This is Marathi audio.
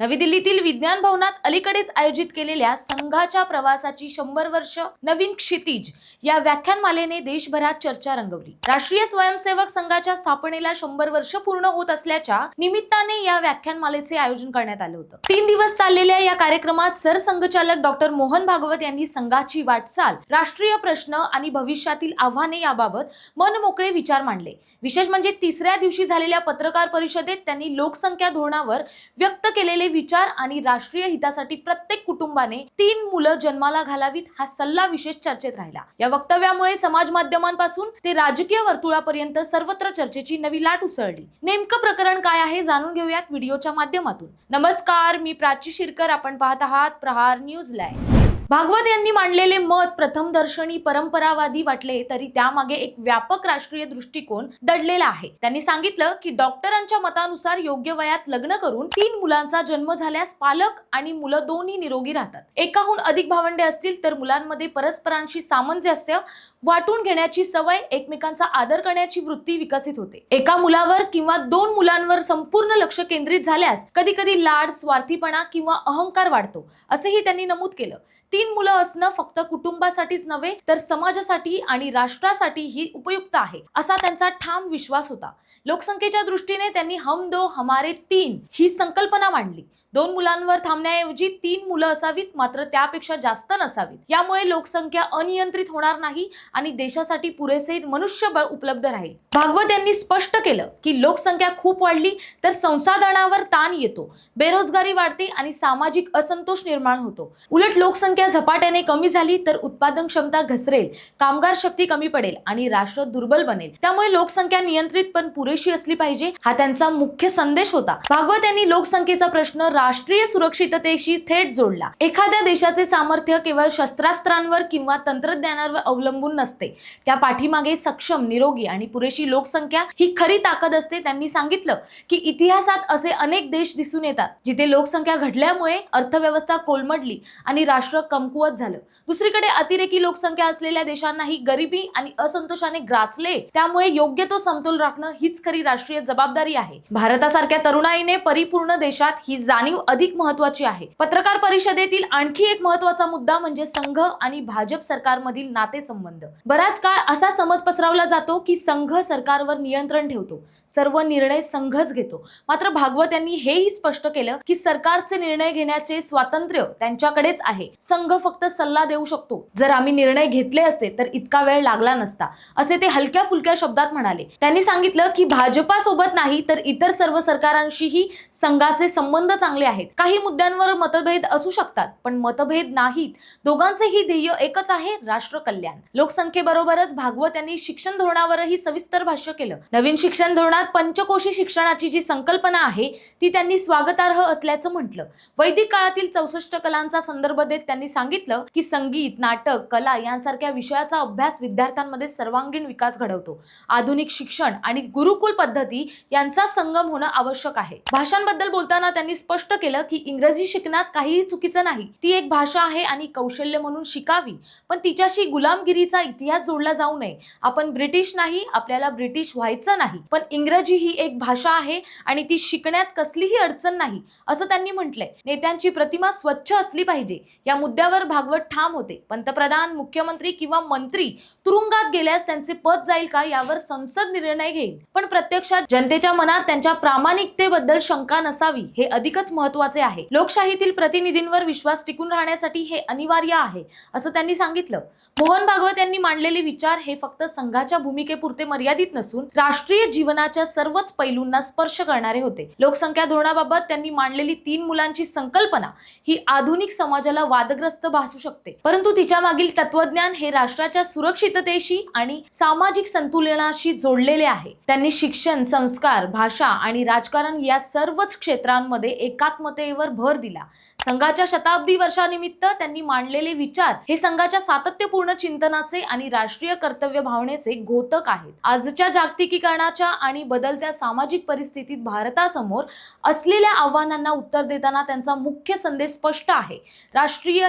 नवी दिल्लीतील विज्ञान भवनात अलीकडेच आयोजित केलेल्या संघाच्या प्रवासाची शंभर वर्ष नवीन क्षितिज या व्याख्यानमालेने देशभरात चर्चा रंगवली. राष्ट्रीय स्वयंसेवक संघाच्या स्थापनेला शंभर वर्ष पूर्ण होत असल्याच्या निमित्ताने या व्याख्यानमालेचे आयोजन करण्यात आलं होतं. तीन दिवस चाललेल्या या कार्यक्रमात सरसंघचालक डॉक्टर मोहन भागवत यांनी संघाची वाटचाल राष्ट्रीय प्रश्न आणि भविष्यातील आव्हाने याबाबत मनमोकळे विचार मांडले. विशेष म्हणजे तिसऱ्या दिवशी झालेल्या पत्रकार परिषदेत त्यांनी लोकसंख्या धोरणावर व्यक्त केलेले विचार आणि राष्ट्रीय हितासाठी प्रत्येक कुटुंबाने तीन मुलं जन्माला घालावीत हा सल्ला विशेष चर्चेत राहिला. या वक्तव्यामुळे समाज माध्यमांपासून ते राजकीय वर्तुळापर्यंत सर्वत्र चर्चेची नवी लाट उसळली. नेमकं प्रकरण काय आहे जाणून घेऊयात व्हिडिओच्या माध्यमातून. नमस्कार मी प्राची शिरकर आपण पाहत आहात प्रहार न्यूज लाईव्ह. भागवत यांनी मांडलेले मत प्रथमदर्शनी परंपरावादी वाटले तरी त्यामागे एक व्यापक राष्ट्रीय दृष्टिकोन दडलेला आहे. त्यांनी सांगितलं की डॉक्टरांच्या मतानुसार योग्य वयात लग्न करून तीन मुलांचा जन्म झाल्यास पालक आणि मुलं दोन्ही निरोगी राहतात. एकाहून अधिक भावंडे असतील तर मुलांमध्ये परस्परांशी सामंजस्य वाटून घेण्याची सवय एकमेकांचा आदर करण्याची वृत्ती विकसित होते. एका मुलावर किंवा दोन मुलांवर संपूर्ण लक्ष केंद्रित झाल्यास कधी कधी लाड स्वार्थीपणा किंवा अहंकार वाढतो असेही त्यांनी नमूद केलं. तीन मुलं असणं फक्त कुटुंबासाठीच नव्हे तर समाजासाठी आणि राष्ट्रासाठी ही उपयुक्त आहे असा त्यांचा ठाम विश्वास होता. लोकसंख्येच्या दृष्टीने त्यांनी हम दो हमारे तीन ही संकल्पना मांडली. दोन मुलांवर थांबण्याऐवजी तीन मुलं असावीत मात्र त्यापेक्षा जास्त नसावीत. यामुळे लोकसंख्या अनियंत्रित होणार नाही आणि देशासाठी पुरेसे मनुष्यबळ उपलब्ध राहील. भागवत यांनी स्पष्ट केलं की लोकसंख्या खूप वाढली तर संसाधनावर ताण येतो. बेरोजगारी वाढते आणि सामाजिक असंतोष निर्माण होतो. उलट लोकसंख्या झपाट्याने कमी झाली तर उत्पादन क्षमता घसरेल कामगार शक्ती कमी पडेल आणि राष्ट्र दुर्बल बनेल. त्यामुळे लोकसंख्या नियंत्रित पण पुरेशी असली पाहिजे हा त्यांचा मुख्य संदेश होता. भागवत यांनी लोकसंख्येचा प्रश्न राष्ट्रीय सुरक्षिततेशी थेट जोडला. एखाद्या देशाचे सामर्थ्य केवळ शस्त्रास्त्रांवर किंवा तंत्रज्ञानावर अवलंबून नसते. त्या पाठीमागे सक्षम निरोगी आणि पुरेशी लोकसंख्या ही खरी ताकद असते त्यांनी सांगितलं की इतिहासात असे अनेक देश दिसून येतात जिथे लोकसंख्या घडल्यामुळे अर्थव्यवस्था कोलमडली आणि राष्ट्र कमकुवत झालं. दुसरीकडे अतिरेकी लोकसंख्या असलेल्या देशांनाही गरिबी आणि असंतोषाने ग्रासले त्यामुळे योग्य तो समतोल राखणं हीच खरी राष्ट्रीय जबाबदारी आहे. भारतासारख्या तरुणाईने परिपूर्ण देशात ही जाणीव अधिक महत्वाची आहे. पत्रकार परिषदेतील आणखी एक महत्त्वाचा मुद्दा म्हणजे संघ आणि भाजप सरकारमधील नातेसंबंध. बराच काळ असा समज पसरवला जातो की संघ सरकारवर नियंत्रण ठेवतो. सर्व निर्णय संघच घेतो. मात्र भागवत यांनी हेही स्पष्ट केलं की सरकारचे निर्णय घेण्याचे स्वातंत्र्य त्यांच्याकडेच आहे. संघ संघ फक्त सल्ला देऊ शकतो. जर आम्ही निर्णय घेतले असते तर इतका वेळ लागला नसता. असे ते हलक्या फुलक्या शब्दात म्हणाले. त्यांनी सांगितलं की भाजपा सोबत नाही तर इतर सर्व सरकारांशीही संघाचे संबंध चांगले आहेत. काही मुद्द्यांवर मतभेद असू शकतात पण मतभेद नाहीत. दोघांचेही ध्येय एकच आहे राष्ट्र कल्याण. लोकसंख्येबरोबरच भागवत यांनी शिक्षण धोरणावरही सविस्तर भाष्य केलं. नवीन शिक्षण धोरणात पंचकोशी शिक्षणाची जी संकल्पना आहे ती त्यांनी स्वागतार्ह असल्याचं म्हटलं. वैदिक काळातील चौसष्ट कलांचा संदर्भ देत त्यांनी सांगितलं की संगीत नाटक कला यांसारख्या विषयाचा अभ्यास विद्यार्थ्यांमध्ये सर्वांगीण विकास घडवतो. आधुनिक शिक्षण आणि गुरुकुल पद्धती यांचा संगम होणं आवश्यक आहे. भाषांबद्दल बोलताना त्यांनी स्पष्ट केलं की इंग्रजी शिकण्यात काहीही चुकीचं नाही. ती एक भाषा आहे आणि कौशल्य म्हणून शिकावी. पण तिच्याशी गुलामगिरीचा इतिहास जोडला जाऊ नये. आपण ब्रिटिश नाही आपल्याला ब्रिटिश व्हायचं नाही. पण इंग्रजी ही एक भाषा आहे आणि ती शिकण्यात कसलीही अडचण नाही असं त्यांनी म्हटलंय. नेत्यांची प्रतिमा स्वच्छ असली पाहिजे. या मुद्द्या मुद्द्यावर भागवत ठाम होते. पंतप्रधान मुख्यमंत्री किंवा मंत्री तुरुंगात गेल्यास त्यांचे पद जाईल का यावर संसद निर्णय घेईल. पण प्रत्यक्षात जनतेच्या मनात त्यांच्या प्रामाणिकतेबद्दल शंका नसावी हे अधिकच महत्त्वाचे आहे. लोकशाहीतील प्रतिनिधींवर विश्वास टिकून राहण्यासाठी हे अनिवार्य आहे असं त्यांनी सांगितलं. मोहन भागवत यांनी मांडलेले विचार हे फक्त संघाच्या भूमिकेपुरते मर्यादित नसून राष्ट्रीय जीवनाच्या सर्वच पैलूंना स्पर्श करणारे होते. लोकसंख्या धोरणाबाबत त्यांनी मांडलेली तीन मुलांची संकल्पना ही आधुनिक समाजाला वादग्रस्त भासू शकते. परंतु तिच्या मागील तत्वज्ञान हे राष्ट्राच्या सुरक्षिततेशी आणि सामाजिक संतुलनाशी जोडलेले आहे. त्यांनी शिक्षण संस्कार भाषा आणि राजकारण या सर्वच क्षेत्रांमध्ये एकात्मतेवर भर दिला. संघाच्या शताब्दी वर्षानिमित्त त्यांनी मांडलेले विचार हे संघाच्या सातत्यपूर्ण चिंतनाचे आणि राष्ट्रीय कर्तव्य भावनेचे घोतक आहेत. आजच्या जागतिकीकरणाच्या आणि बदलत्या सामाजिक परिस्थितीत भारतासमोर असलेल्या आव्हानांना उत्तर देताना त्यांचा मुख्य संदेश स्पष्ट आहे. राष्ट्रीय